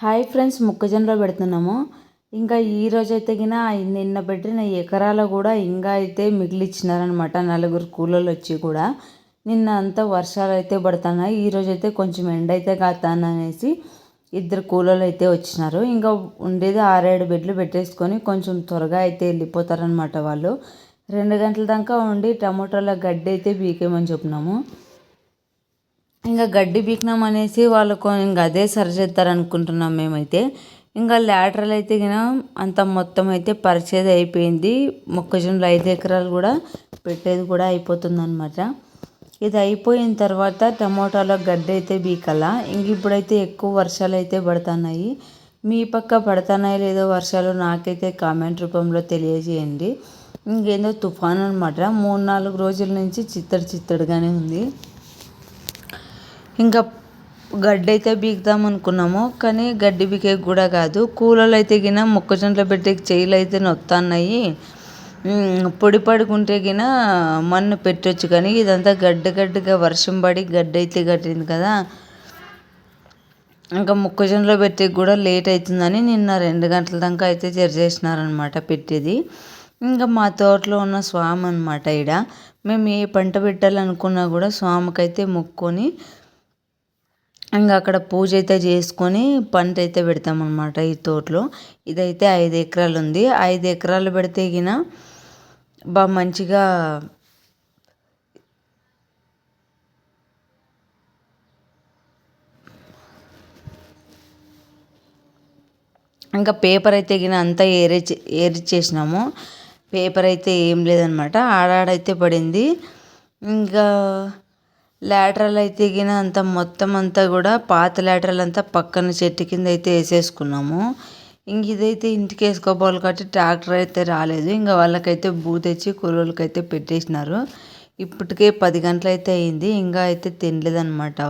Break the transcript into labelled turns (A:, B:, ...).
A: Hi friends మొక్కజొన్నలో పెడుతున్నాము. ఇంకా ఈ రోజు అయితే గిన నిన్న పెట్టిన ఎకరాలు కూడా ఇంకా అయితే మిగిలిచ్చినారనమాట నలుగురు కూలోళ్ళు వచ్చి కూడా. నిన్న అంతా వర్షాలు అయితే పడుతున్నాయి. ఈ రోజు అయితే కొంచెం ఎండ అయితే కాతాననేసి ఇద్దరు కూలోళ్ళు అయితే వచ్చినారు. ఇంకా ఉండేది ఆరేడు బెడ్లు పెట్టేసుకొని కొంచెం త్వరగా అయితే వెళ్ళిపోతారనమాట వాళ్ళు. రెండు గంటల దాకా ఉండి టమోటాల గడ్డి అయితే బీకేమని చెప్పినాము. ఇంకా గడ్డి పీకినాం అనేసి వాళ్ళు ఇంకా అదే సరి అనుకుంటున్నాం మేమైతే. ఇంకా లాటరల్ అయితే గిన అంత మొత్తం అయితే పరిచేది అయిపోయింది. మొక్కజొన్నలు ఐదు ఎకరాలు కూడా పెట్టేది కూడా అయిపోతుంది అనమాట ఇది అయిపోయిన తర్వాత టమోటాలో గడ్డి అయితే బీకల ఇంక ఇప్పుడైతే ఎక్కువ వర్షాలు అయితే పడుతున్నాయి. మీ పక్క పడుతున్నాయి లేదో వర్షాలు నాకైతే కామెంట్ రూపంలో తెలియజేయండి. ఇంకేందో తుఫాన్ అనమాట మూడు నాలుగు రోజుల నుంచి చిత్తడి చిత్తడిగానే ఉంది. ఇంకా గడ్డి అయితే బీకుదాం అనుకున్నాము కానీ గడ్డి బీకే కూడా కాదు. కూలలు అయితే గిన మొక్కజొన్నలు పెట్టే చేయిలు అయితే నొత్తన్నాయి పొడి పడుకుంటే గిన మన్ను పెట్టొచ్చు కానీ ఇదంతా గడ్డ గడ్డగా వర్షం పడి గడ్డ అయితే కట్టింది కదా. ఇంకా మొక్కజొన్నలో పెట్టే కూడా లేట్ అవుతుందని నిన్న రెండు గంటల దాకా అయితే చేసినారనమాట పెట్టేది. ఇంకా మా తోటలో ఉన్న స్వామి అనమాట ఈడ. మేము ఏ పంట పెట్టాలనుకున్నా కూడా స్వామికైతే మొక్కొని ఇంకా అక్కడ పూజ అయితే చేసుకొని పంట అయితే పెడతామన్నమాట ఈ తోటలో. ఇదైతే ఐదు ఎకరాలు ఉంది ఐదు ఎకరాలు పెడితే గిన బాగా మంచిగా ఇంకా పేపర్ అయితే గిన అంతా ఏరి ఏరిచ్చేసినాము. పేపర్ అయితే ఏం లేదనమాట ఆడాడైతే పడింది. ఇంకా లాటరల్ అయితే గిన అంత మొత్తం అంతా కూడా పాత లాటరల్ అంతా పక్కన చెట్టు కింద అయితే వేసేసుకున్నాము ఇంక ఇదైతే ఇంటికి వేసుకోపోవాలి కాబట్టి ట్రాక్టర్ అయితే రాలేదు. ఇంకా వాళ్ళకైతే బూ తెచ్చి కూలోళ్ళకైతే పెట్టేసినారు. ఇప్పటికే పది గంటలు అయితే అయింది. ఇంకా అయితే తినలేదన్నమాట